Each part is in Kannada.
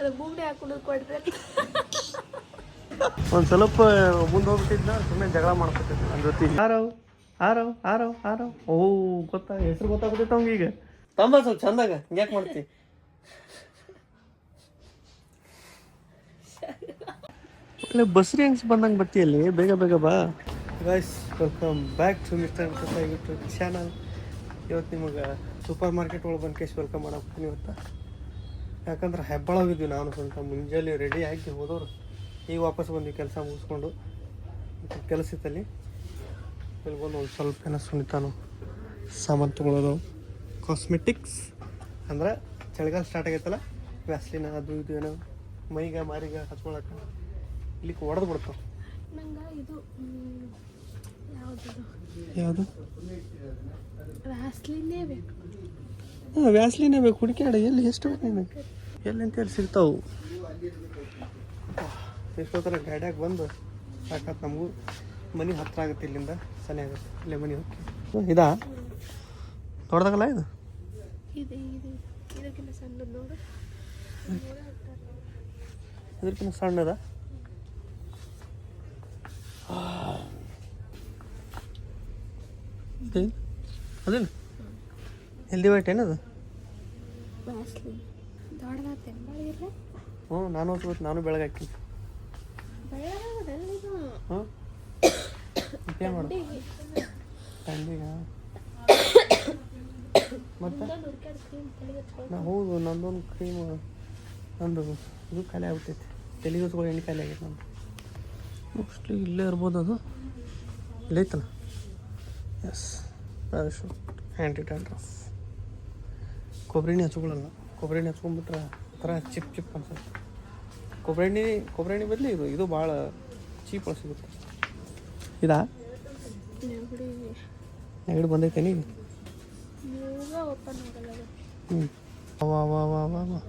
ಅದು ಹಾಕೊಂಡು ಒಂದು ಸ್ವಲ್ಪ ಮುಂದೆ ಹೋಗ್ಬಿಟ್ಟಿದ್ನ ಸುಮ್ಮನೆ ಜಗಳ ಮಾಡ್ಕೊತಿದ್ದೆ ನನ್ನ ಜೊತೆ. ಆರವ್ ಆರವ್ ಆರವ್ ಆರವ್. ಓ ಗೊತ್ತಾ ಹೆಸರು ಗೊತ್ತಾಗ್ಬಿಟ್ಟೈತೆ ಅವ್ನಿಗೆ ಈಗ. ತಂಬ ಸ್ವಲ್ಪ ಚಂದಾಗ ಯಾಕೆ ಮಾಡ್ತಿ? ಬಸ್ ಬಸ್ರಿ ಹೆಂಗ್ಸ್ ಬಂದಂಗೆ ಬರ್ತೀಯಲ್ಲಿ ಬೇಗ ಬೇಗ ಬಾ. Guys welcome back to mister YouTube channel ಇವತ್ತು ನಿಮಗೆ ಸೂಪರ್ ಮಾರ್ಕೆಟ್ ಒಳಗೆ ಬಂದು ಕೇಸ್ ವೆಲ್ಕಮ್ ಮಾಡಕ್ಕೆ ಇವತ್ತು. ಯಾಕಂದ್ರೆ ಹೆಬ್ಬಳವಿದ್ವಿ ಹೋಗಿದ್ವಿ ನಾನು ಸ್ವಂತ ಮುಂಜಾನೆ ರೆಡಿ ಆಗಿ ಹೋದವ್ರು. ಈಗ ವಾಪಸ್ ಬಂದ್ವಿ ಕೆಲಸ ಮುಗಿಸ್ಕೊಂಡು. ಕೆಲಸ ಇತ್ತಲ್ಲಿ. ಇಲ್ಲಿ ಬಂದು ಒಂದು ಸ್ವಲ್ಪ ಏನೋ ಸುನಿತಾನು ಸಾಮಾನು ತೊಗೊಳೋದು. ಕಾಸ್ಮೆಟಿಕ್ಸ್ ಅಂದ್ರೆ ಚಳಿಗಾಲ ಸ್ಟಾರ್ಟ್ ಆಗೈತಲ್ಲ ವ್ಯಾಸ್ಲಿನ ಅದು ಇದು ಏನೋ ಮೈಗೆ ಮಾರಿಗ ಹಚ್ಕೊಳಕ್ಕೆ ಇಲ್ಲಿ ಒಡೆದು ಬಿಡ್ತಾವ ಯಾವುದು ಯಾವುದು? ವ್ಯಾಸ್ಲಿನೇ ಬೇಕು. ಹಾಂ ವ್ಯಾಸ್ಲಿನೇ ಬೇಕು. ಹುಡುಕ್ಯಾಡ ಎಲ್ಲಿ ಎಷ್ಟು ನೀನು ಎಲ್ಲಿ ಸಿಗ್ತಾವು. ಎಷ್ಟೊತ್ತರ ಗಾಡ್ಯಾಗ ಬಂದು ಸಾಕತ್ ನಮಗೂ. ಮನೆ ಹತ್ರ ಆಗುತ್ತೆ ಇಲ್ಲಿಂದ ಸನಿ ಆಗುತ್ತೆ. ಇಲ್ಲೇ ಮನೆ ಹೋಗಿ. ಇದಾ? ದೊಡ್ಡದಾಗಲ್ಲ ಇದು? ಇದು ಇದು. ಇದಕ್ಕಿಂತ ಸಣ್ಣದು ಅದೇನು? ಹೆಲ್ದಿ ವೈಟ್ ಏನದು? ಹ್ಞೂ ನಾನು ಹೊತ್ಕೋತ ನಾನು ಬೆಳಗಾಕಿ ಬೆಳಗಾಗದಲ್ಲ ಇದು ಹಾಂ ಏನು ಮಾಡು ಮತ್ತೆ? ನಾ ಹೌದು ನಂದೊಂದು ಕ್ರೀಮ್ ನಂದು ಇದು ಖಾಲಿ ಆಗ್ಬಿಟ್ಟೈತಿ. ತೆಲಿಗೆ ಹಚ್ಕೊಳ್ಳೋ ಎಣ್ಣೆ ಖಾಲಿ ಆಗೈತೆ ನಂದು. ಮೋಸ್ಟ್ಲಿ ಇಲ್ಲೇ ಇರ್ಬೋದು ಅದು. ಇಲ್ಲೇ ಐತಲ್ಲ? ಎಸ್ ಪ್ಯಾರಾಶೂಟ್ ಆ್ಯಂಟಿ ಟ್ಯಾಂಡ್ರಫ್ ಕೊಬ್ಬರಿ ಎಣ್ಣೆ ಹಚ್ಕೊಳ್ಳಲ್ಲ ಕೊಬ್ಬರಿ ಎಣ್ಣೆ ಹಚ್ಕೊಂಡ್ಬಿಟ್ರೆ ಒಂಥರ ಚಿಪ್ ಚಿಪ್ ಅನ್ಸುತ್ತೆ. ಕೊಬ್ಬರಿ ಎಣ್ಣೆ ಕೊಬ್ಬರಿ ಎಣ್ಣೆ ಬದಲಿ ಇದು ಇದು ಭಾಳ ಚೀಪ್ ಒಳಗೆ ಸಿಗುತ್ತೆ ಇದಾ? ನೆಗಡಿ ಬಂದೈತೆ ಆಗಲ್ಲ ಹ್ಞೂ ವಾ ವಾ ವಾ ವಾ ವಾ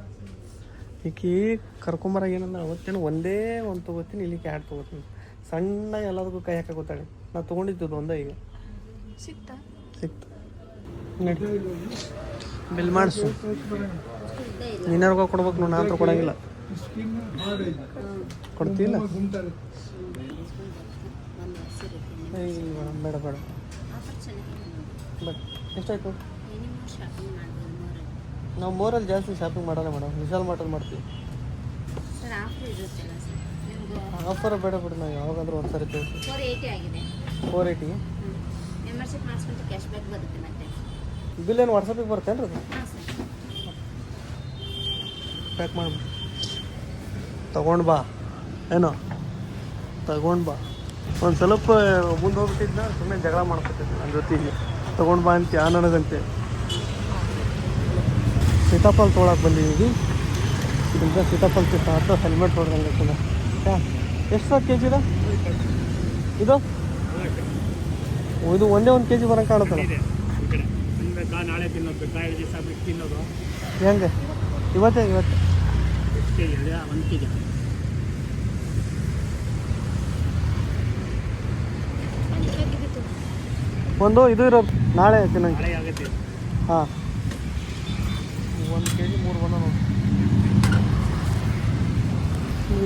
ಈಕಿ ಕರ್ಕೊಂಬರಾಗ ಏನಂದ್ರೆ ಅವತ್ತೇನು ಒಂದೇ ಒಂದು ತೊಗೋತೀನಿ ಇಲ್ಲಿಗೆ ಎರಡು ತೊಗೋತೀನಿ. ಸಣ್ಣ ಎಲ್ಲದಕ್ಕೂ ಕೈ ಹಾಕಿ ಗೊತ್ತಾಳೆ ನಾ ತೊಗೊಂಡಿದ್ದು ಒಂದೇ ಈಗ. ಸಿಕ್ತ? ಸಿಕ್ತು. ನಡಿ. ಬಿಲ್ ಮಾಡಿಸು. ನೀನಾರ್ಗ ಕೊಡ್ಬೇಕು ನೋಡಿ ನಾನು ಕೊಡಂಗಿಲ್ಲ. ಕೊಡ್ತಿಲ್ಲ ಬೇಡ ಬೇಡ. ಬಟ್ ಎಷ್ಟಾಯ್ತು? ನಾವು ಮೋರಲ್ಲಿ ಜಾಸ್ತಿ ಶಾಪಿಂಗ್ ಮಾಡಲ್ಲ ಮೇಡಮ್ ವಿಶಾಲ್ ಮಾರ್ಟಲ್ಲಿ ಮಾಡ್ತೀವಿ. ಆಫರ್ ಬೇಡ ಬಿಡಿ ನಾವು ಯಾವಾಗಾದ್ರೂ ಒಂದು ಸರಿ ತೋರಿಸಿ. ಫೋರ್ ಏಯ್ಟಿ ಆಗಿದೆ ಫೋರ್ ಏಯ್ಟಿ ಮೆಂಬರ್ಶಿಪ್ ಮಾಡಿಸ್ಕೊಂಡ್ರೆ ಕ್ಯಾಶ್ ಬ್ಯಾಕ್ ಬರುತ್ತೆ ಮತ್ತೆ. ಬಿಲ್ ಏನು ವಾಟ್ಸಪ್ಪಿಗೆ ಬರ್ತೇನೆ ಪ್ಯಾಕ್ ಮಾಡಿ. ತಗೊಂಡು ಬಾ. ಏನೋ? ತಗೊಂಡು ಬಾ. ಒಂದು ಸ್ವಲ್ಪ ಮುಂದೆ ಹೋಗ್ಬಿಟ್ಟಿದ್ನ ಸುಮ್ಮನೆ ಜಗಳ ಮಾಡ್ಕೊತಿದ್ದೆ ನನ್ನ ಜೊತೆಗೆ. ತೊಗೊಂಡು ಬಾ ಅಂತ ನನಗಂತೆ ಸೀತಾಫಲ್ ತೊಗೊಳಕ್ಕೆ ಬಂದಿದ್ದೀವಿ ಇದರಿಂದ ಸೀತಾಫಲ್ ಸಿಕ್ಕ ಹತ್ರ ಹೆಲ್ಮೆಟ್ ಹೊಡೆದಂಗೆ ಯಾ ಎಷ್ಟು ಸರ್ ಕೆ ಇದೆ? ಇದು? ಇದು ಒಂದೇ ಒಂದು ಕೆ ಜಿ ಬರೋಂಗೆ ಕಾಣುತ್ತಲ್ಲ? ಹೆಂಗೆ? ಇವತ್ತೇ ಇವತ್ತು. ಕೆ ಜಿ ಇದೆ ಒಂದು ಕೆ ಜಿ ಒಂದು ಇದು ಇರೋದು. ನಾಳೆ ತಿನ್ನಂಗೆ. ನಂಗೆ ಆಗುತ್ತೆ. ಹಾಂ. ಒಂದು ಕೆ ಜಿ ಮೂರು ಬಂದ ನೋಡಿ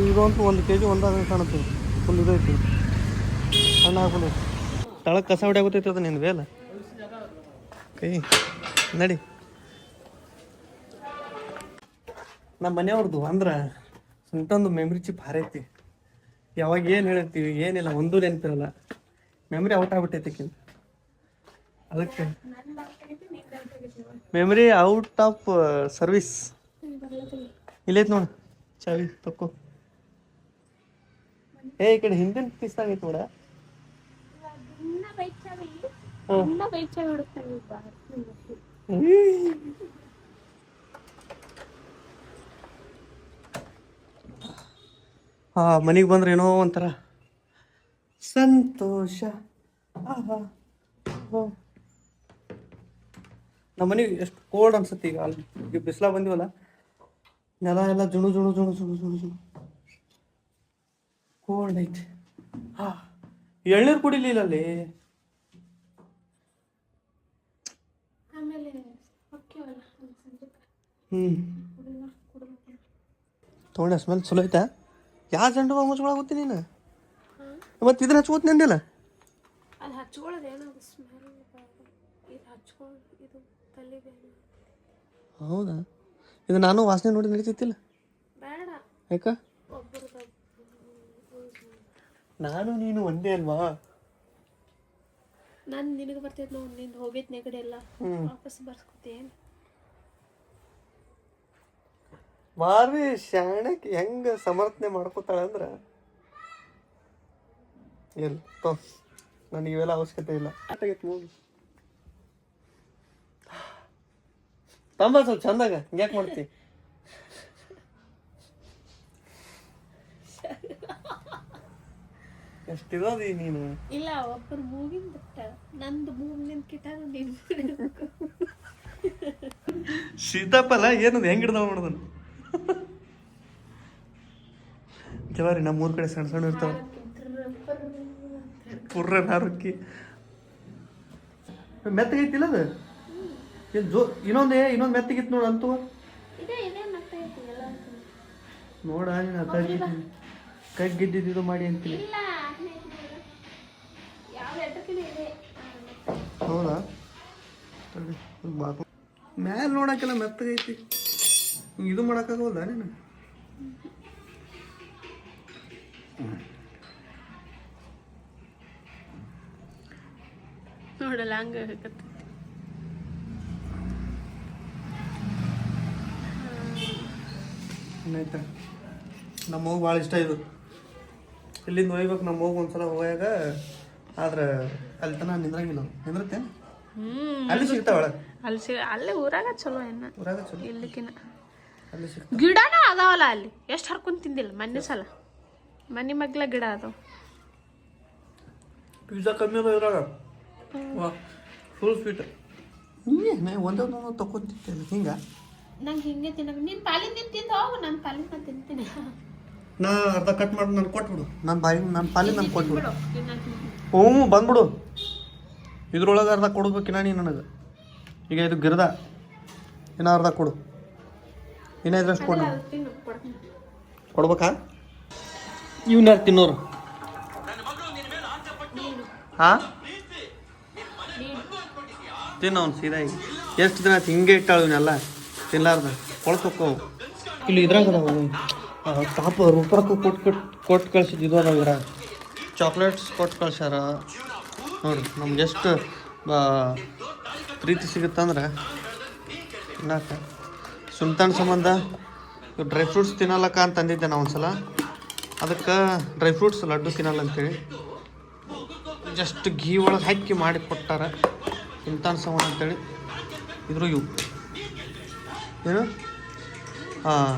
ಇದಂತೂ ಒಂದು ಕೆ ಜಿ ಒಂದಾಗ ಕಾಣುತ್ತೆ. ಫುಲ್ ಇದೈತಿ ಸಣ್ಣ ಹಾಕೊಂಡು ತಳಕ್ಕೆ ಕಸ ಹೊಡ್ಯಾಗುತ್ತೈತೆ ಅದು ನಿನ್ನ ಬೇಲ ಕೈ ನಡಿ. ನಮ್ಮ ಮನೆಯವ್ರದ್ದು ಅಂದ್ರೆ ಸುಂಟೊಂದು ಮೆಮ್ರಿ ಚಿಪ್ ಹಾರೈತಿ. ಯಾವಾಗ ಏನು ಹೇಳ್ತೀವಿ ಏನಿಲ್ಲ ಒಂದೂ ನೆನಪಿರಲ್ಲ. ಮೆಮ್ರಿ ಔಟ್ ಆಗ್ಬಿಟ್ಟೈತಿ ಅದಕ್ಕೆ ಮೆಮ್ರಿ ಔಟ್ ಆಫ್ ಸರ್ವಿಸ್ ಇಲ್ಲೈತೆ ನೋಡು ಚಾವಿ ತಕ್ಕೋ. ಏ ಈ ಕಡೆ ಹಿಂದಿನ ಪಿಸ್ತಾಗ ಐತೆ ನೋಡ. ಹ್ಞೂ ಹಾ. ಮನೆಗೆ ಬಂದ್ರೆ ಏನೋ ಒಂಥರ ಸಂತೋಷ. ಆಹಾ. ನಮ್ಮ ಮನೆಗೆ ಎಷ್ಟು ಕೋಲ್ಡ್ ಅನ್ಸುತ್ತೆ ಈಗ ಅಲ್ಲಿ. ಈಗ ಬಿಸಿಲ ಬಂದಿವಲ್ಲ? ನೆಲ ಎಲ್ಲ ಜುಣು ಜುಣು ಜುಣು ಜುಣು ಜುಣು ಜುಣು. ಕೋಲ್ಡ್ ಐತೆ. ಹಾ. ಎಳ್ನೀರು ಕುಡಿಲಿಲ್ಲ ಅಲ್ಲಿ? ಕುಡಿಲ್ಲ ತೊಗೊಂಡೆ ಸ್ಮೆಲ್ ಚಲೋ ಐತಾ? ಯಾವ ಜಂಡು ಬಾಂಬ್ ಹೋಗ್ತೀನಿ ನೀನು? ಮತ್ತೆ ಇದನ್ನ ಹಚ್ಕೋತೀನಿ ಅಂದಿಲ್ಲ ಅದು ಸ್ಮೆಲ್ ಇದು ಹಚ್ಕೊಳ್ಳೋದು ಇದು ಹೌದಾ? ಇದು ನಾನು ವಾಸನೆ ನೋಡಿ ನಡೀತಿತ್ತಿಲ್ಲ? ಬೇಡ. ಯಾಕ? ನಾನು ನೀನು ಒಂದೇ ಅಲ್ವಾ? ನಾನು ನಿನಗೆ ಬರ್ತೈತೆ ನೋಡಿ ನಿಂದು ಹೋಗೈತೆ ನೆಗಡಿ ಎಲ್ಲ. ವಾಪಸ್ ಬರ್ಸ್ಕೊತೇನು ಭಾರಿ ಶಾಣಕ್ಕೆ ಹೆಂಗೆ ಸಮರ್ಥನೆ ಮಾಡ್ಕೋತಾಳೆ ಅಂದ್ರೆ? ಇಲ್ಲ ತೋ ನನಗೆ ಇವೆಲ್ಲ ಅವಶ್ಯಕತೆ ಇಲ್ಲ. ಆಟಾಗೈತೆ ಮೂವಿ ತಂಬ ಸ್ವಲ್ಪ ಚಂದಾಗ ಹಿಂಗ್ಯಾಕೆ ಮಾಡ್ತಿ? ಎಷ್ಟಿರೋದಿ ನೀನು? ಇಲ್ಲ ಒಬ್ಬರು ಮೂಗಿನ ಬಿಟ್ಟ ನಂದು ಮೂಗ್ ನಿಂತ್ಕಿಟ್ಟ ನೀನು ಸೀತಾಫಲ ಏನದು? ಹೆಂಗ್ ಹಿಡ್ದಾವ ನೋಡೋದನ್ನ ಜವಾರಿ ನಮ್ಮ ಊರ್ ಕಡೆ ಸಣ್ಣ ಸಣ್ಣ ಇರ್ತಾವ. ಪುರ್ರ ನಾರುಕ್ಕಿ. ಮೆತ್ತಗೈತಿಲ್ಲ ಅದು? ಏನು ಜೋ ಇನ್ನೊಂದೇ ಇನ್ನೊಂದು ಮೆತ್ತಗಿತ್ತು ನೋಡು ಅಂತೂ. ನೋಡ ನೀನು ಅದಾಗಿ ಕೈ ಗಿದ್ದಿದ್ದು ಮಾಡಿ ಅಂತೀನಿ. ಹೌದಾ ಮ್ಯಾಲ ನೋಡಕ್ಕೆಲ್ಲ ಮೆತ್ತಗೈತಿ. ಹಿಂಗ್ ಇದು ಮಾಡಕ್ಕಾಗಲ್ಲ ನೀನು? ನೋಡಲ್ಲ ಹಂಗ ನಮ್ಮ ಹೋಗಿ ಭಾಳ ಇಷ್ಟ ಇದು. ಇಲ್ಲಿಂದ ಒಯ್ಬೇಕು ನಮ್ಮ ಹೋಗಿ ಒಂದ್ಸಲ ಹೋಗ್ಯಾಗ ಆದ್ರೆ ಅಲ್ಲಿ ತನ ನಿಂದ್ರಂಗಿಲ್ಲ. ನಿಂದ್ರತ್ತೇನು? ಅಲ್ಲಿ ಸಿಗ್ತಾವಳ? ಅಲ್ಲಿ ಸಿ ಅಲ್ಲೇ ಊರಾಗ ಚಲೋ ಏನ ಊರಾಗ ಚಲೋ. ಸಿಗ್ತಾವ ಗಿಡನೂ ಅದಾವಲ್ಲ ಅಲ್ಲಿ? ಎಷ್ಟು ಹರ್ಕೊಂಡು ತಿಂದಿಲ್ಲ? ಮನೆ ಸಲ. ಮನೆ ಮಗ್ಲ ಗಿಡ ಅದಾವ ಪಿಜ್ಜಾ ಕಮ್ಮಿ ಅದ ಇದ್ರಾಗ. ಫುಲ್ ಸ್ವೀಟ್ ಹಿಂಗೆ ನಾ ಒಂದೊಂದು ತಗೊಂತಿತ್ತೇನೆ ಹಿಂಗ? ನಂಗೆ ಹಿಂಗೆ ತಿನ್ನಕ ನಿನ್ ಪಾಲಿನ ನಿನ್ ತಿಂದ ಹೋಗು ನನ್ನ ಪಾಲಿನ ನಾ ತಿಂತೀನಿ. ನಾ ಅರ್ಧ ಕಟ್ ಮಾಡಿ ನಾನು ಕೊಟ್ಬಿಡು. ನನ್ನ ಬಾಯಿ ನನ್ನ ಪಾಲಿನ ನಾನು ಕೊಟ್ಬಿಡು. ಹ್ಞೂ ಬಂದ್ಬಿಡು. ಇದ್ರೊಳಗೆ ಅರ್ಧ ಕೊಡ್ಬೇಕಿನ ನೀ ನನಗೆ. ಈಗ ಇದು ಗಿರ್ದ ಇನ್ನ ಅರ್ಧ ಕೊಡು. ಕೊಡು ತಿನ್ನು ಕೊಡ್ತೀನಿ ಕೊಡ್ಬೇಕಾ? ಇವ್ನಾರು ತಿನ್ನೋರು? ಹಾ? ತಿನ್ನ ಅವ್ನು ಸೀದಾ ಈಗ. ಎಷ್ಟು ದಿನ ಆಯ್ತು? ಹಿಂಗೆ ಇಟ್ಟಾಳು ಇವನ್ನೆಲ್ಲ ತಿನ್ಲಾರ್ದ. ಕೊಳ್ತಕ್ಕವು ಇಲ್ಲಿ ಇದ್ರಾಗ ಅದಾವ ಟಾಪ್ ರೂಪಾಯಿ ಕೊಟ್ಟು ಕೊಟ್ಟು ಕೊಟ್ಟು ಕಳ್ಸಿದ್ದು ಇದು ಅದಾವ ಇದ್ರಾಗ ಚಾಕ್ಲೇಟ್ಸ್ ಕೊಟ್ಟು ಕಳ್ಸ್ಯಾರ. ನೋಡ್ರಿ ನಮ್ಗೆ ಎಷ್ಟು ಪ್ರೀತಿ ಸಿಗುತ್ತಂದ್ರೆ ತಿನ್ನಾಕ. ಸುಲ್ತಾನ್ ಸಂಬಂಧ ಡ್ರೈ ಫ್ರೂಟ್ಸ್ ತಿನ್ನಲ್ಲಕ್ಕ ಅಂತ ಅಂದಿದ್ದೆ ನಾ ಒಂದ್ಸಲ. ಅದಕ್ಕೆ ಡ್ರೈ ಫ್ರೂಟ್ಸ್ ಲಡ್ಡು ತಿನ್ನಲ್ಲ ಅಂತೇಳಿ. ಜಸ್ಟ್ ಘೀ ಒಳಗೆ ಹಾಕಿ ಮಾಡಿ ಕೊಟ್ಟಾರ ಸುಲ್ತಾನ್ ಸಂಬಂಧ ಅಂತೇಳಿ. ಇದ್ರು ಇವು ಏನು? ಹಾಂ.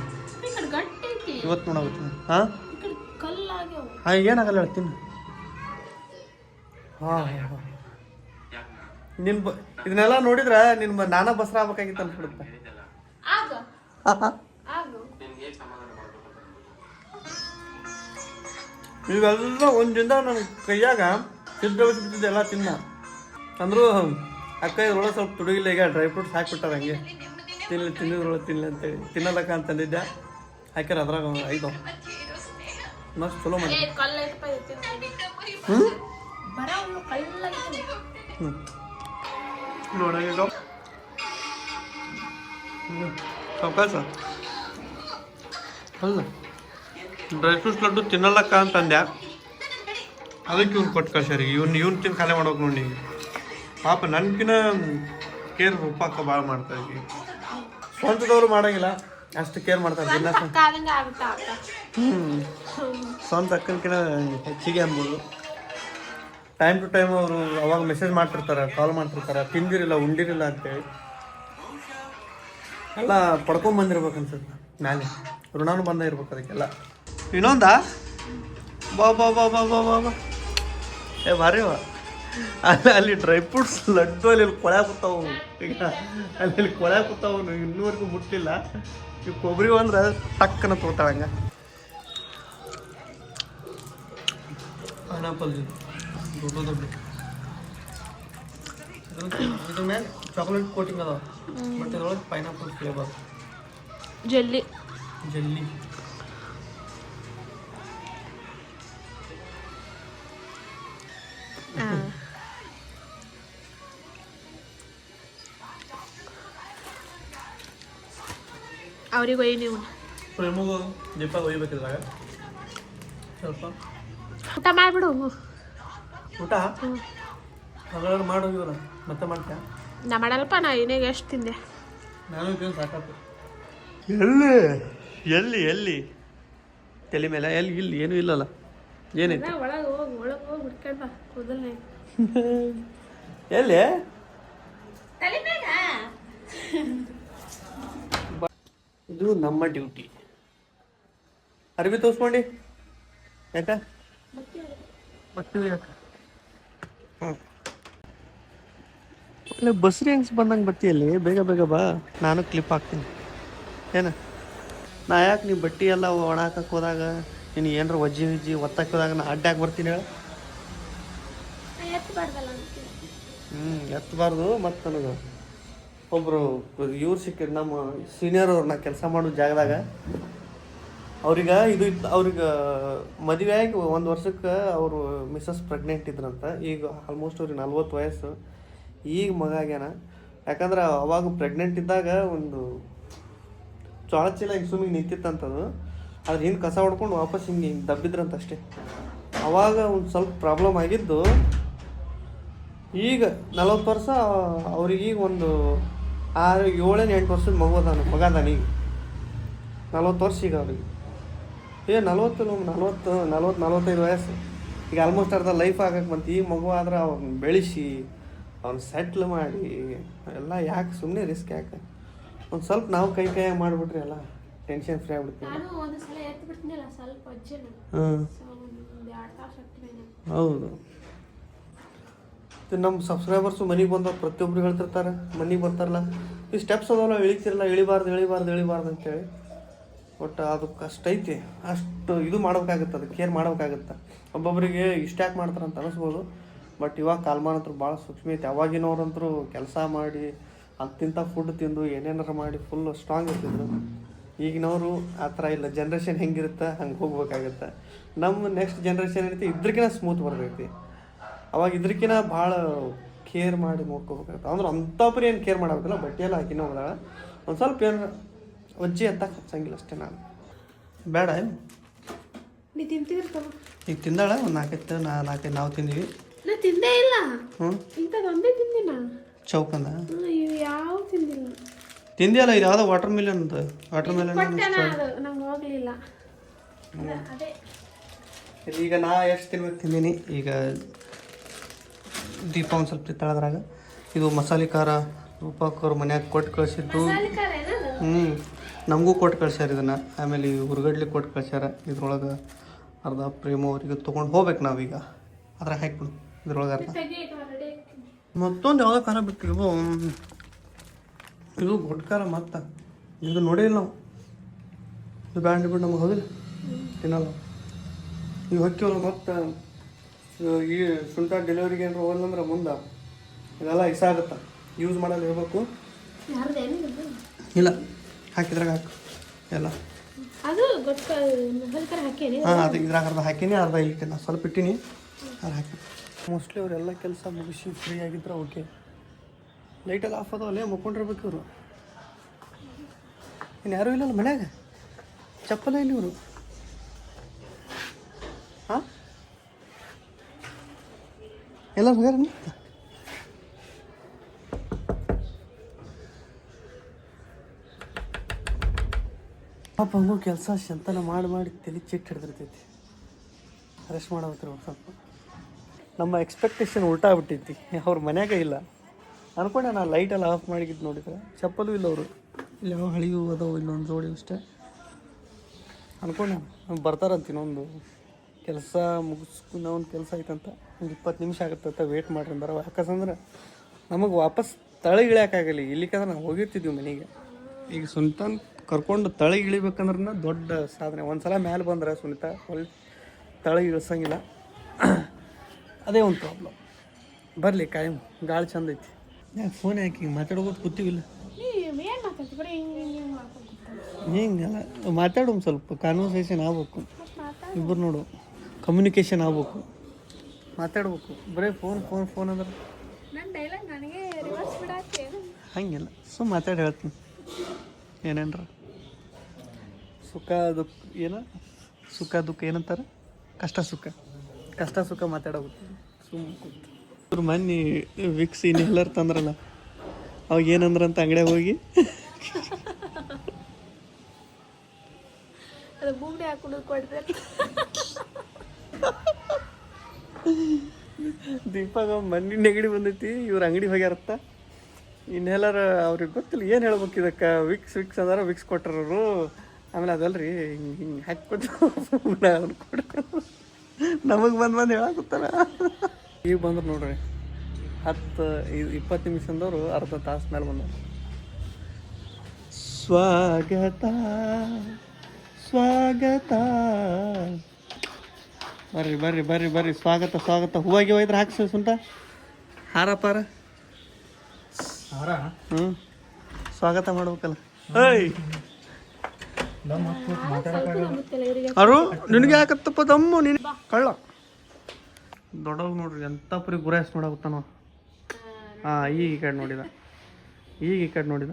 ಇವತ್ತು ನೋಡಬೇಕು ಹಾಂ? ಹಾಂ, ಏನಾಗಲ್ಲ ಹೇಳ್ತೀನಿ ಹಾಂ ಹಾಂ ನಿನ್ ಬ ಇದನ್ನೆಲ್ಲ ನೋಡಿದ್ರೆ ನಿನ್ನ ನಾನಾ ಬಸ್ರ ಆಗ್ಬೇಕಾಗಿತ್ತು ಆಗ ಇವೆಲ್ಲ ದಿನ ನನ್ನ ಕೈಯಾಗ ಸಿದ್ಧ ಬಿಟ್ಟಿದ್ದೆ ಎಲ್ಲ ತಿನ್ನ. ಅಂದ್ರು ಅಕ್ಕ ಇದ್ರೊಳಗೆ ಸ್ವಲ್ಪ ತುಡುಗಿಲ್ಲ ಈಗ ಡ್ರೈ ಫ್ರೂಟ್ಸ್ ಹಾಕ್ಬಿಟ್ಟಾರ ಹಂಗೆ. ತಿನ್ಲಿ ತಿನ್ನಿದ್ರೊಳಗೆ ತಿನ್ಲಿ ಅಂತೇಳಿ ತಿನ್ನಲಕ್ಕ ಅಂತಂದಿದ್ದೆ. ಹಾಕ್ಯಾರ ಅದ್ರಾಗ ಐದು. ಮಸ್ತ್ ಚಲೋ ಮಾಡಿ ಹ್ಞೂ ಬರ ಅವಕಾಶ ಅಲ್ಲ ಡ್ರೈ ಫ್ರೂಟ್ಸ್ ಲಡ್ಡು ತಿನ್ನಲ್ಲಕ್ಕ ಅಂತಂದ್ಯಾ? ಅದಕ್ಕೆ ಇವ್ನು ಕೊಟ್ಟು ಕಳ್ಸ್ಯಾರ ಇವ್ನು ಇವ್ನು ತಿಂದು ಖಾಲಿ ಮಾಡ್ಬೇಕು ನೋಡಿ. ಪಾಪ ನನ್ಕಿನ ಕೇರ್ ರೂಪಾಕ ಭಾಳ ಮಾಡ್ತಾ ಈಗ ಸ್ವಂತದವ್ರು ಮಾಡಂಗಿಲ್ಲ. ಅಷ್ಟು ಕೇರ್ ಮಾಡ್ತಾರೆ ದಿನ ಹ್ಞೂ ಸ್ವಂತ ಅಕ್ಕನಕಿನ ಹೆಚ್ಚಿಗೆ ಅನ್ಬೋದು. ಟೈಮ್ ಟು ಟೈಮ್ ಅವರು ಅವಾಗ ಮೆಸೇಜ್ ಮಾಡ್ತಿರ್ತಾರೆ ಕಾಲ್ ಮಾಡ್ತಿರ್ತಾರೆ. ತಿಂದಿರಿಲ್ಲ ಉಂಡಿರಿಲ್ಲ ಅಂತೇಳಿ. ಎಲ್ಲ ಪಡ್ಕೊಂಡ್ ಬಂದಿರ್ಬೇಕು ಅನ್ಸುತ್ತೆ ಮ್ಯಾಲೆ. ಋಣಾನು ಬಂದ ಇರ್ಬೇಕು ಅದಕ್ಕೆಲ್ಲ. ಇನ್ನೊಂದ? ಬಾ ಬಾ ಬಾ ಬಾ ಬಾ ಬಾ ಏ ಭಾರಿ ಬಾ. ಅಲ್ಲಿ ಅಲ್ಲಿ ಡ್ರೈ ಫ್ರೂಟ್ಸ್ ಲಡ್ಡು ಅಲ್ಲಿ ಕೊಳೆ ಕೂತಾವು ಈಗ ಅಲ್ಲಿ ಕೊಳೆ ಕೂತಾವು ಇನ್ನೂವರೆಗೂ ಮುಟ್ಟಿಲ್ಲ. ಈ ಕೊಬ್ಬರಿ ಅಂದ್ರೆ ಟಕ್ಕನ ತೋತಾಳಂಗ ಪೈನಾಪಲ್ ದೊಡ್ಡ ದೊಡ್ಡ ಚಾಕ್ಲೇಟ್ ಕೋಟಿಂಗ್ ಅದಾವ. ಬಟ್ ಅದ್ರೊಳಗೆ ಪೈನಾಪಲ್ ಫ್ಲೇವರ್ ಜಲ್ಲಿ ಜಲ್ಲಿ ಅವ್ರಿಗೆ ಒಯ್ಯಿ ನೀವು ಪ್ರೇಮಗೂ ದೀಪ ಒಯ್ಬೇಕಿದ್ರಾಗ ಸ್ವಲ್ಪ ಊಟ ಮಾಡಿಬಿಡು ಊಟ ಹಾಗಾದ್ರೆ ಮಾಡೋಗಿವಲ್ಲ ಮತ್ತೆ ಮಾಡ್ತೀಯ ನಾ ಮಾಡಲ್ಪ ನಾ ಏನಾಗ ಎಷ್ಟು ತಿಂದೆ? ಎಲ್ಲಿ? ಎಲ್ಲಿ ಎಲ್ಲಿ? ತಲೆ ಮೇಲೆ ಎಲ್ಲಿ ಇಲ್ಲಿ ಏನೂ ಇಲ್ಲಲ್ಲ. ಏನೈತೆ ಒಳಗೆ ಹೋಗಿ ಒಳಗೆ ಹೋಗಿ ಹುಡ್ಕೊಂಡ್ ಬಾ ಕೂದಲ್ನೇ ಎಲ್ಲಿ? ಇದು ನಮ್ಮ ಡ್ಯೂಟಿ. ಅರ್ಬಿ ತೋರಿಸ್ಕೊಂಡಿ. ಯಾಕ? ಹಾಂ ಅಲ್ಲ ಬಸ್ರಿ ಹೆಂಗ್ಸ್ ಬಂದಂಗೆ ಬರ್ತೀಯಲ್ಲಿ ಬೇಗ ಬೇಗ ಬಾ. ನಾನು ಕ್ಲಿಪ್ ಹಾಕ್ತೀನಿ. ಏನ? ನಾ ಯಾಕೆ ನೀವು ಬಟ್ಟೆ ಎಲ್ಲ ಒಣ ಹಾಕಕ್ಕೆ ಹೋದಾಗ, ನೀನು ಏನಾರು ವಜ್ಜಿ, ವಿಜ್ಜಿ ಒತ್ತಕ್ಕೆ ಹೋದಾಗ ನಾ ಅಡ್ಡಾಗಿ ಬರ್ತೀನಿ ಹೇಳ. ಹ್ಞೂ ಎತ್ತಬಾರ್ದು ಮತ್ತು ನನಗೆ. ಒಬ್ಬರು ಇವ್ರು ಸಿಕ್ಕಿದ್ರು ನಮ್ಮ ಸೀನಿಯರ್ ಅವ್ರು ನಾ ಕೆಲಸ ಮಾಡೋ ಜಾಗದಾಗ. ಅವ್ರಿಗೆ ಇದು ಇತ್ತು ಅವ್ರಿಗೆ ಮದುವೆ ಆಗಿ ಒಂದು ವರ್ಷಕ್ಕೆ ಅವರು ಮಿಸಸ್ ಪ್ರೆಗ್ನೆಂಟ್ ಇದ್ರಂತ. ಈಗ ಆಲ್ಮೋಸ್ಟ್ ಅವ್ರಿಗೆ ನಲ್ವತ್ತು ವಯಸ್ಸು. ಈಗ ಮಗ ಆಗ್ಯಾನ. ಯಾಕಂದ್ರೆ ಅವಾಗ ಪ್ರೆಗ್ನೆಂಟ್ ಇದ್ದಾಗ ಒಂದು ಜೋಳ ಚೀಲ ಹಿಂಗೆ ಸುಮ್ಮಿಗೆ ನಿಂತಿತ್ತಂತದು. ಅದ್ರ ಹಿಂದೆ ಕಸ ಹೊಡ್ಕೊಂಡು ವಾಪಸ್ ಹಿಂಗೆ ಹಿಂಗೆ ದಬ್ಬಿದ್ರಂತ ಅಷ್ಟೇ. ಅವಾಗ ಒಂದು ಸ್ವಲ್ಪ ಪ್ರಾಬ್ಲಮ್ ಆಗಿದ್ದು ಈಗ ನಲವತ್ತು ವರ್ಷ ಅವ್ರಿಗೆ ಈಗ ಒಂದು ಆರು, ಏಳೇನು ಎಂಟು ವರ್ಷದ ಮಗು ಅದಾನ, ಮಗ ಅದಾನ ಈಗ. ನಲ್ವತ್ತು ವರ್ಷ ಈಗ ಅವ್ರಿಗೆ. ಏ, ನಲ್ವತ್ತು ನಲ್ವತ್ತು ನಲ್ವತ್ತು, ನಲ್ವತ್ತೈದು ವಯಸ್ಸು. ಈಗ ಆಲ್ಮೋಸ್ಟ್ ಅರ್ಧ ಲೈಫ್ ಆಗಕ್ಕೆ ಬಂತು. ಈಗ ಮಗು ಆದ್ರೆ ಅವ್ರನ್ನ ಬೆಳೆಸಿ ಅವ್ನ ಸೆಟ್ಲ್ ಮಾಡಿ ಎಲ್ಲ ಯಾಕೆ ಸುಮ್ಮನೆ ರಿಸ್ಕ್ ಯಾಕೆ? ಒಂದು ಸ್ವಲ್ಪ ನಾವು ಕೈ ಕೈಯಾಗಿ ಮಾಡಿಬಿಟ್ರಿ ಎಲ್ಲ ಟೆನ್ಷನ್ ಫ್ರೀ ಆಗ್ಬಿಡ್ತೀವಿ ತಾಸು ಹೌದು. ನಮ್ಮ ಸಬ್ಸ್ಕ್ರೈಬರ್ಸು ಮನೆಗೆ ಬಂದವ್ರು ಪ್ರತಿಯೊಬ್ರು ಹೇಳ್ತಿರ್ತಾರೆ ಮನೆಗೆ ಬರ್ತಾರಲ್ಲ ಈ ಸ್ಟೆಪ್ಸ್ ಅದಾವಲ್ಲ ಇಳಿತಿರಲ್ಲ ಇಳಿಬಾರ್ದು ಇಳಿಬಾರ್ದು ಇಳಿಬಾರ್ದು ಅಂತೇಳಿ. ಬಟ್ ಅದಕ್ಕೆ ಕಷ್ಟ ಐತಿ ಅಷ್ಟು ಇದು ಮಾಡ್ಬೇಕಾಗತ್ತೆ ಅದು ಕೇರ್ ಮಾಡ್ಬೇಕಾಗತ್ತೆ. ಒಬ್ಬೊಬ್ಬರಿಗೆ ಇಷ್ಟ ಯಾಕೆ ಮಾಡ್ತಾರೆ ಅಂತ ಅನಿಸ್ಬೋದು. ಬಟ್ ಇವಾಗ ಕಾಲಮಾನ ಹತ್ರ ಭಾಳ ಸೂಕ್ಷ್ಮ ಐತೆ. ಅವಾಗಿನವ್ರಂತರೂ ಕೆಲಸ ಮಾಡಿ ಅಂತಿಂಥ ಫುಡ್ ತಿಂದು ಏನೇನಾರು ಮಾಡಿ ಫುಲ್ ಸ್ಟ್ರಾಂಗ್ ಇರ್ತಿದ್ರು. ಈಗಿನವರು ಆ ಥರ ಇಲ್ಲ. ಜನ್ರೇಷನ್ ಹೆಂಗಿರುತ್ತೆ ಹಂಗೆ ಹೋಗ್ಬೇಕಾಗತ್ತೆ. ನಮ್ಮ ನೆಕ್ಸ್ಟ್ ಜನ್ರೇಷನ್ ಏನೈತಿ ಇದ್ರಕಿನ ಸ್ಮೂತ್ ಬರ್ತೈತಿ. ಅವಾಗ ಇದ್ರಕಿನ ಭಾಳ ಕೇರ್ ಮಾಡಿ ನೋಡ್ಕೋಬೇಕಾಗುತ್ತೆ. ಅಂದ್ರೆ ಅಂಥವ್ರು ಏನು ಕೇರ್ ಮಾಡಬೇಕಲ್ಲ ಬಟ್ಟೆ ಎಲ್ಲ ಹಾಕಿನ ಹೋದಾಗ ಒಂದು ಸ್ವಲ್ಪ ಏನು ಒಜ್ಜಿ ಅಂತ ಹಚ್ಚಂಗಿಲ್ಲ ಅಷ್ಟೇ ನಾನು. ಬೇಡ ಏನು? ನೀ ತಿಂತಿರ್ತಾವ ಈಗ ತಿಂದಾಳ? ಒಂದು ನಾಲ್ಕೈದು ನಾ ನಾಲ್ಕೈದು ನಾವು ತಿಂದೀವಿ. ನಾ ತಿಂದೇ ಇಲ್ಲ. ಹ್ಞೂ ಇಂಥದ್ದು ಒಂದೇ ತಿಂದಿನ ಚೌಕಂದ? ಇವು ಯಾವ ತಿಂದಿಲ್ಲ. ತಿಂದಿಯಲ್ಲ ಇದು ಯಾವುದೋ ವಾಟರ್ ಮಿಲನ್ ಅಂತ. ವಾಟರ್ ಮಿಲನ್ ಕೊಟ್ಟೆನ ಅದು ನಂಗೆ ಹೋಗ್ಲಿಲ್ಲ. ಅದ- ಅದೇ. ಈಗ ನಾ ಎಷ್ಟು ತಿನ್ಬೇಕು ತಿಂದೀನಿ. ಈಗ ದೀಪ ಒಂದು ಸ್ವಲ್ಪ ತಿತ್ತಾಳದ್ರಾಗ ಇದು ಮಸಾಲೆ ಖಾರ ರೂಪಕ್ ಅವ್ರ ಮನ್ಯಾಗ ಕೊಟ್ಟು ಕಳಿಸಿದ್ದು. ಏನದು? ಹ್ಞೂ ನಮಗೂ ಕೊಟ್ಟು ಕಳ್ಸ್ಯಾರ ಇದನ್ನು. ಆಮೇಲೆ ಈ ಹುರ್ಗಡ್ಲಿ ಕೊಟ್ಟು ಕಳ್ಸ್ಯಾರ. ಇದ್ರೊಳಗೆ ಅರ್ಧ ಪ್ರೇಮ ಅವರಿಗೆ ತೊಗೊಂಡು ಹೋಗ್ಬೇಕು ನಾವೀಗ. ಅದ್ರಾಗ ಹಾಕ್ಬಿಡು. ಇದ್ರೊಳಗೆ ಮತ್ತೊಂದು ಯಾವುದೋ ಖಾರ ಬಿಟ್ಟು ಇದು ಇದು ದೊಡ್ಡ ಖಾರ ಮತ್ತೆ. ಇದು ನೋಡಿಲ್ಲ ನಾವು. ಇದು ಬ್ಯಾಂಡ್ ಬಿಟ್ಟು ನಮಗೆ ಹೋಗಿಲ್ಲ ತಿನ್ನಲ್ಲ. ಈಗ ಹೊಕ್ಕಿವಲ್ಲ ಮತ್ತೆ ಈ ಸುಂಟ ಡೆಲಿವರಿಗೆ ಏನಾರು ಹೋಗಲ್ಲಂದ್ರೆ ಮುಂದೆ. ಇದೆಲ್ಲ ಇಸ ಆಗುತ್ತೆ. ಯೂಸ್ ಮಾಡಲ್ಲ ಹೇಳ್ಬೇಕು ಇಲ್ಲ. ಹಾಕಿದ್ರಾಗ ಹಾಕು. ಎಲ್ಲ. ಹಾಂ ಅದು ಇದ್ರಾಗ ಅರ್ಧ ಹಾಕೀನಿ ಅರ್ಧ ಇಲ್ಲಿ ಸ್ವಲ್ಪ ಇಟ್ಟಿನಿ. ಅದು ಹಾಕಿ. ಮೋಸ್ಟ್ಲಿ ಅವರೆಲ್ಲ ಕೆಲಸ ಮುಗಿಸಿ ಫ್ರೀ ಆಗಿದ್ರೆ ಓಕೆ ಲೈಟೆಲ್ಲ ಆಫ್ ಅದಾವಲ್ಲೇ, ಮುಕ್ಕೊಂಡಿರ್ಬೇಕು ಇವರು. ಇನ್ನು ಯಾರೂ ಇಲ್ಲಲ್ಲ ಮನ್ಯಾಗ? ಚಪ್ಪಲ ಇಲ್ಲ ಇವರು. ಹಾಂ? ಎಲ್ಲ ಹೋಗ್ಯಾರ ಪಾಪ ಹಂಗೂ ಕೆಲಸ ಶಂತನ ಮಾಡಿ ಮಾಡಿ ತಲೆ ಚಿಟ್ಟು ಹಿಡ್ದಿರ್ತೈತಿ. ರೆಸ್ಟ್ ಮಾಡಬೇಕು ಸ್ವಲ್ಪ. ನಮ್ಮ ಎಕ್ಸ್ಪೆಕ್ಟೇಷನ್ ಉಲ್ಟಾ ಬಿಟ್ಟಿತ್ತು ಅವ್ರ ಮನ್ಯಾಗ ಇಲ್ಲ. ಅನ್ಕೊಂಡೆ ನಾನು ಲೈಟೆಲ್ಲ ಆಫ್ ಮಾಡಿದ್ದು ನೋಡಿದ್ರೆ. ಚಪ್ಪಲು ಇಲ್ಲ ಅವರು. ಇಲ್ಲಿ ಯಾವ ಹಳಿವು ಅದಾವು ಇಲ್ಲೊಂದು ಜೋಡಿ ಅಷ್ಟೇ. ಅನ್ಕೊಂಡೆ ಬರ್ತಾರಂತ ಇನ್ನೊಂದು. ಕೆಲಸ ಮುಗಿಸ್ಕೊಂಡು ಒಂದು ಕೆಲಸ ಐತಂತ. ಒಂದು ಇಪ್ಪತ್ತು ನಿಮಿಷ ಆಗುತ್ತಂತ ವೇಟ್ ಮಾಡ್ರಿ ಅಂದಾರ. ಯಾಕಂದ್ರೆ ನಮಗೆ ವಾಪಸ್ ತಳಗೆ ಇಳಿಯಕ್ಕಾಗಲಿ ಇಲ್ಲಿಕಂದ್ರೆ ನಾವು ಹೋಗಿರ್ತಿದ್ವಿ ಮನೆಗೆ. ಈಗ ಸುನಿತಾನ್ ಕರ್ಕೊಂಡು ತಳಗೆ ಇಳಿಬೇಕಂದ್ರೆ ದೊಡ್ಡ ಸಾಧನೆ. ಒಂದು ಸಲ ಮೇಲೆ ಬಂದ್ರೆ ಸುನಿತಾ, ಒಳ್ಳೆ ತಳಗೆ ಇಳಿಸಂಗಿಲ್ಲ. ಅದೇ ಒಂದು ಪ್ರಾಬ್ಲಮ್ ಬರಲಿ ಕಾಯಂ ಗಾಳಿ ಚಂದ ಐತಿ. ಯಾಕೆ ಫೋನ್ ಯಾಕೆ ಹಿಂಗೆ ಮಾತಾಡ್ಬೋದು ಕೂತೀವಿಲ್ಲ. ಹಿಂಗೆಲ್ಲ ಮಾತಾಡು ಒಂದು ಸ್ವಲ್ಪ ಕಾನ್ವರ್ಸೇಷನ್ ಆಗ್ಬೇಕು. ಇಬ್ಬರು ನೋಡು ಕಮ್ಯುನಿಕೇಷನ್ ಆಗ್ಬೇಕು. ಮಾತಾಡ್ಬೇಕು. ಬರೀ ಫೋನ್ ಫೋನ್ ಫೋನ್ ಅಂದ್ರೆ. ನನ್ನ ಡೈಲಾಗ್ ನನಗೆ ರಿವರ್ಸ್ ಬಿಡಾಕ್ತೇನು ಹಂಗಿಲ್ಲ ಸುಮ್ಮ ಮಾತಾಡಿ ಹೇಳ್ತೀನಿ. ಏನೇನ್ರ? ಸುಖ ದುಃಖ ಏನ? ಸುಖ ದುಃಖ ಏನಂತಾರೆ? ಕಷ್ಟ ಸುಖ. ಕಷ್ಟ ಸುಖ ಮಾತಾಡೋಗುತ್ತೆ ಸುಮ್ಮ ಕೂತು. ಇವ್ರು ಮೊನ್ನೆ ವಿಕ್ಸ್ ಇನ್ನೆಲ್ಲರೂ ತಂದ್ರಲ್ಲ ಅವಾಗ ಏನಂದ್ರಂತ ಅಂಗಡಿಯಾಗ ಹೋಗಿ. ಅದು ಹಾಕೊಂಡು ದೀಪಾಗ ಮನ್ನಿ ನೆಗಡಿ ಬಂದೈತಿ ಇವ್ರ ಅಂಗಡಿ ಹೋಗ್ಯಾರತ್ತ. ಇನ್ನೆಲ್ಲರ ಅವ್ರಿಗೆ ಗೊತ್ತಿಲ್ಲ ಏನು ಹೇಳ್ಬೇಕು ಇದಕ್ಕೆ? ವಿಕ್ಸ್ ವಿಕ್ಸ್ ಅದಾರ ವಿಕ್ಸ್ ಕೊಟ್ಟರವರು ಆಮೇಲೆ ಅದಲ್ರಿ ಹಿಂಗೆ ಹಿಂಗೆ ಹಾಕ್ಕೊಟ್ಟು ನಮಗೆ ಬಂದು ಬಂದು ಹೇಳಾಕತ್ತಾರ. ಈಗ ಬಂದ್ರು ನೋಡ್ರಿ. ಹತ್ತು ಇದು ಇಪ್ಪತ್ತು ನಿಮಿಷದವ್ರು ಅರ್ಧ ತಾಸು ಮೇಲೆ ಬಂದರು. ಸ್ವಾಗತ ಸ್ವಾಗತ. ಬರ್ರಿ ಬರ್ರಿ ಬರ್ರಿ ಬರ್ರಿ. ಸ್ವಾಗತ ಸ್ವಾಗತ. ಹೂವಾಗಿ ಹೋಯ್ದ್ರೆ ಹಾಕ್ಸಿ ಸುಂಟ. ಹಾರ ಪಾರ. ಹಾರ? ಹ್ಞೂ ಸ್ವಾಗತ ಮಾಡ್ಬೇಕಲ್ಲ. ಏಯ್! ಅರು ನಿನಗೆ ಯಾಕತ್ತಪ್ಪ ದಮ್ಮು? ನಿನ್ ಕಳ್ಳ. ದೊಡ್ಡವ್ ನೋಡ್ರಿ, ಎಂತ ಪರಿ ಗುರಾಯಿಸ್ ನೋಡಾಗುತ್ತಾನೋ ಹಾಂ, ಈಗ ಈ ಕಡೆ ನೋಡಿದ. ಈಗ ಈ ಕಡೆ ನೋಡಿದ.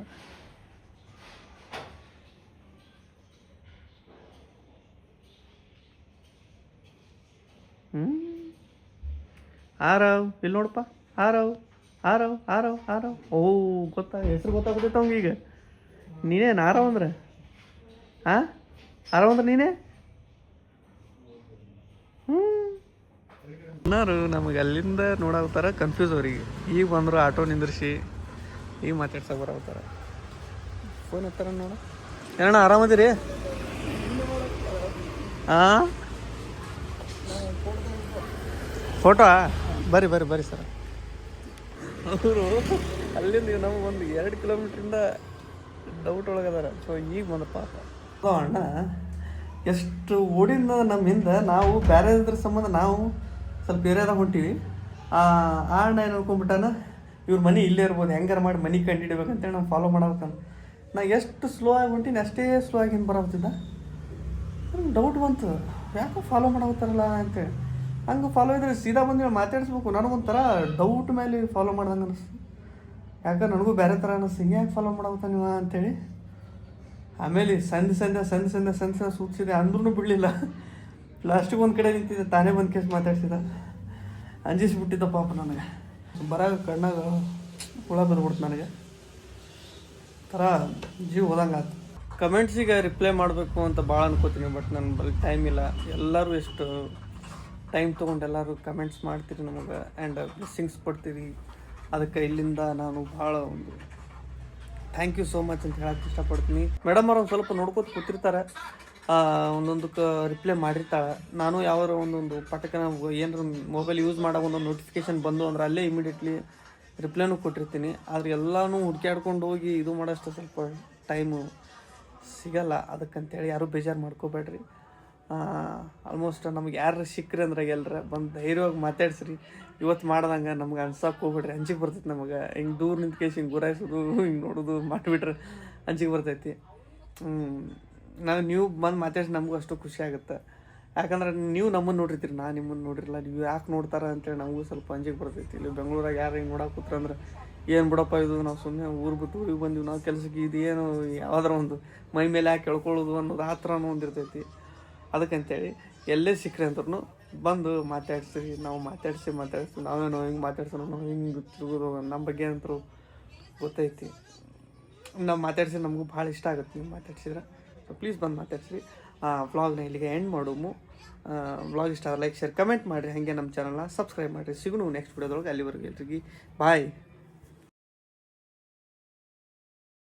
ಹ್ಞೂ ಆರವ್, ಇಲ್ಲಿ ನೋಡಪ್ಪ. ಆರವ್ ಆರವ್ ಆರವ್ ಆರವ್. ಓ, ಗೊತ್ತಾ, ಹೆಸರು ಗೊತ್ತಾಗುತ್ತೆ ಅವಂಗೆ ನೀನೇನು, ಆರವ್ ಅಂದ್ರೆ? ಹಾಂ ಆರವ್ ಅಂದ್ರೆ ನೀನೇ? ಹ್ಞೂ ನಮಗೆ ಅಲ್ಲಿಂದ ನೋಡಾಗ್ತಾರ ಕನ್ಫ್ಯೂಸ್ ಅವ್ರಿಗೆ. ಈಗ ಬಂದರು ಆಟೋ ನಿಂದ್ರಿಸಿ ಈಗ ಮಾತಾಡ್ಸೋ ಬರಾಗ್ತಾರ ಫೋನ್ ಹತ್ತಾರ ನೋಡ. ಏನಣ್ಣ ಆರಾಮದಿರಿ? ಹಾಂ ಫೋಟೋ ಬರ್ರಿ ಬರ್ರಿ ಬರ್ರಿ ಸರ್. ಅವರು ಅಲ್ಲಿಂದ ಈಗ ನಮಗೆ ಒಂದು ಎರಡು ಕಿಲೋಮೀಟ್ರಿಂದ ಡೌಟ್ ಒಳಗದಾರ. ಸೊ ಈಗ ಬಂದ ಪಾಪ. ಅಣ್ಣ ಎಷ್ಟು ಓಡಿಂದ ನಮ್ಮ ಹಿಂದೆ ನಾವು ಬೇರೆ ಇದ್ರ ಸಂಬಂಧ ನಾವು ಸ್ವಲ್ಪ ಏರಿಯಾದಾಗ ಹೊಂಟೀವಿ. ಆ ಅಣ್ಣ ಏನು ಅನ್ಕೊಂಡ್ಬಿಟ್ಟಾನ, ಇವ್ರ ಮನೆ ಇಲ್ಲೇ ಇರ್ಬೋದು, ಹೆಂಗಾರ ಮಾಡಿ ಮನೆ ಕಂಡು ಹಿಡಿಬೇಕಂತೇಳಿ ನಾವು ಫಾಲೋ ಮಾಡ್ಬೇಕಂತ ನಾ ಎಷ್ಟು ಸ್ಲೋ ಆಗಿ ಹೊಂಟೀನಿ, ಅಷ್ಟೇ ಸ್ಲೋ ಆಗಿ ಹಿಂಗೆ ಬರಾಗ್ತಿದ್ದ ಡೌಟ್ ಬಂತು, ಯಾಕೋ ಫಾಲೋ ಮಾಡಾಕತ್ತಾರಲ್ಲ ಅಂತೇಳಿ. ಹಂಗೆ ಫಾಲೋ ಇದ್ರೆ ಸೀದಾ ಬಂದು ಮಾತಾಡಿಸ್ಬೇಕು ನನಗೊಂಥರ ಡೌಟ್ ಮೇಲೆ ಫಾಲೋ ಮಾಡ್ದಂಗೆ ಅನಿಸ್ತು. ಯಾಕೆ ನನಗೂ ಬೇರೆ ಥರ ಅನಿಸ್ತು, ಹಿಂಗೆ ಯಾಕೆ ಫಾಲೋ ಮಾಡಾಕತ್ತ ನೀವು ಅಂತೇಳಿ. ಆಮೇಲೆ ಸಂಧಿ ಸಂಧಿ ಸಂಧ್ಯಾ ಸಂಧಿ ಸಂಧ್ಯಾ ಸೂಚಿಸಿದೆ ಅಂದ್ರೂ ಬಿಡಲಿಲ್ಲ. ಲಾಸ್ಟಿಗೆ ಒಂದು ಕಡೆ ನಿಂತಿದ್ದೆ ತಾನೇ ಬಂದು ಕೇಸ್ ಮಾತಾಡ್ಸಿದ. ಅಂಜಿಸ್ಬಿಟ್ಟಿದ್ದ ಪಾಪ ನನಗೆ. ಬರೋ ಕಣ್ಣಾಗ ಹುಳ ಬಂದ್ಬಿಡ್ತು ನನಗೆ. ಥರ ಜೀವ ಹೋದಂಗೆ ಆಯ್ತು ಕಮೆಂಟ್ಸಿಗೆ ರಿಪ್ಲೈ ಮಾಡಬೇಕು ಅಂತ ಭಾಳ ಅನ್ಕೋತೀನಿ ಬಟ್ ನನ್ನ ಬಳಿ ಟೈಮ್ ಇಲ್ಲ. ಎಲ್ಲರೂ ಎಷ್ಟು ಟೈಮ್ ತೊಗೊಂಡು ಎಲ್ಲರೂ ಕಮೆಂಟ್ಸ್ ಮಾಡ್ತೀರಿ ನಮಗೆ ಆ್ಯಂಡ್ ಬ್ಲೆಸ್ಸಿಂಗ್ಸ್ ಕೊಡ್ತೀರಿ. ಅದಕ್ಕೆ ಇಲ್ಲಿಂದ ನಾನು ಭಾಳ ಒಂದು ಥ್ಯಾಂಕ್ ಯು ಸೋ ಮಚ್ ಅಂತ ಹೇಳಕ್ಕೆ ಇಷ್ಟಪಡ್ತೀನಿ. ಮೇಡಮ್ ಅವ್ರು ಒಂದು ಸ್ವಲ್ಪ ನೋಡ್ಕೊತ ಕೂತಿರ್ತಾರೆ. ಒಂದೊಂದಕ್ಕೆ ರಿಪ್ಲೈ ಮಾಡಿರ್ತಾಳೆ. ನಾನು ಯಾವಾರ ಒಂದೊಂದು ಪಟಕನ ಏನಾರ ಮೊಬೈಲ್ ಯೂಸ್ ಮಾಡೋ ಒಂದೊಂದು ನೋಟಿಫಿಕೇಶನ್ ಬಂದು ಅಂದ್ರೆ ಅಲ್ಲೇ ಇಮಿಡಿಯೇಟ್ಲಿ ರಿಪ್ಲೈನೂ ಕೊಟ್ಟಿರ್ತೀನಿ. ಆದ್ರೆ ಎಲ್ಲನೂ ಹುಡುಕ್ಯಾಡ್ಕೊಂಡು ಹೋಗಿ ಇದು ಮಾಡೋಷ್ಟು ಸ್ವಲ್ಪ ಟೈಮು ಸಿಗಲ್ಲ. ಅದಕ್ಕಂತೇಳಿ ಯಾರೂ ಬೇಜಾರು ಮಾಡ್ಕೋಬೇಡ್ರಿ. ಆಲ್ಮೋಸ್ಟ್ ನಮ್ಗೆ ಯಾರು ಸಿಕ್ಕ್ರಿ ಅಂದ್ರೆ ಎಲ್ಲರ ಬಂದು ಧೈರ್ಯವಾಗಿ ಮಾತಾಡ್ಸ್ರಿ. ಇವತ್ತು ಮಾಡ್ದಂಗೆ ನಮ್ಗೆ ಅನ್ಸಕ್ಕೆ ಹೋಗ್ಬಿಡ್ರಿ. ಅಂಜಿಗೆ ಬರ್ತೈತಿ ನಮಗೆ. ಹಿಂಗೆ ದೂರ ನಿಂತ್ಕೇಶ್ ಹಿಂಗೆ ಗುರಾಯಿಸೋದು, ಹಿಂಗೆ ನೋಡೋದು ಮಾಡಿಬಿಟ್ರೆ ಅಂಜಿಗೆ ಬರ್ತೈತಿ. ನಾವು ನೀವು ಬಂದು ಮಾತಾಡಿ ನಮಗೂ ಅಷ್ಟು ಖುಷಿ ಆಗುತ್ತೆ. ಯಾಕಂದ್ರೆ ನೀವು ನಮ್ಮನ್ನು ನೋಡಿರ್ತೀರಿ ನಾ ನಿಮ್ಮನ್ನು ನೋಡಿರಲ್ಲ ನೀವು ಯಾಕೆ ನೋಡ್ತಾರ ಅಂತೇಳಿ ನಮಗೂ ಸ್ವಲ್ಪ ಅಂಜಿಗೆ ಬರ್ತೈತಿ. ಇಲ್ಲಿ ಬೆಂಗಳೂರಾಗ ಯಾರು ಹಿಂಗೆ ನೋಡಕ್ಕೆ ಕೂತ್ರೆ ಅಂದ್ರೆ, ಏನು ಬಿಡಪ್ಪ ಇದು, ನಾವು ಸುಮ್ಮನೆ ಊರು ಬಿಟ್ಟು ಊರಿಗೆ ಬಂದೀವಿ, ನಾವು ಕೆಲಸಕ್ಕೆ ಇದು ಏನು ಯಾವ್ದಾರ ಒಂದು ಮೈ ಮೇಲೆ ಯಾಕೆ ಕೇಳ್ಕೊಳ್ಳೋದು ಅನ್ನೋದು ಆ ಥರನೂ ಒಂದಿರ್ತೈತಿ ಅದಕ್ಕಂತೇಳಿ ಎಲ್ಲೇ ಸಿಕ್ಕರೆ ಅಂದ್ರೂ ಬಂದು ಮಾತಾಡ್ಸ್ರಿ ನಾವು ಮಾತಾಡಿಸಿ ಮಾತಾಡಿಸ್ತೀವಿ ನಾವೇನೋ ಹಿಂಗೆ ಮಾತಾಡ್ಸೋಣ ನಾವು ಹಿಂಗೆ ತಿರುಗೋದು ನಮ್ಮ ಬಗ್ಗೆ ಅಂತರೂ ಗೊತ್ತೈತಿ. ನಾವು ಮಾತಾಡ್ಸಿ ನಮಗೂ ಭಾಳ ಇಷ್ಟ ಆಗುತ್ತೆ ನೀವು ಮಾತಾಡ್ಸಿದ್ರೆ. ಸೊ ಪ್ಲೀಸ್ ಬಂದು ಮಾತಾಡ್ಸ್ರಿ. ವ್ಲಾಗ್ನ ಇಲ್ಲಿಗೆ ಎಂಡ್ ಮಾಡೋಮು. ವ್ಲಾಗ್ ಇಷ್ಟ ಲೈಕ್ ಶೇರ್ ಕಮೆಂಟ್ ಮಾಡಿರಿ. ಹಾಗೆ ನಮ್ಮ ಚಾನಲ್ನ ಸಬ್ಸ್ಕ್ರೈಬ್ ಮಾಡಿರಿ. ಸಿಗೋಣ ನೆಕ್ಸ್ಟ್ ವಿಡಿಯೋದೊಳಗೆ ಅಲ್ಲಿವರೆಗೆ ಎಲ್ರಿಗೆ. ಬಾಯ್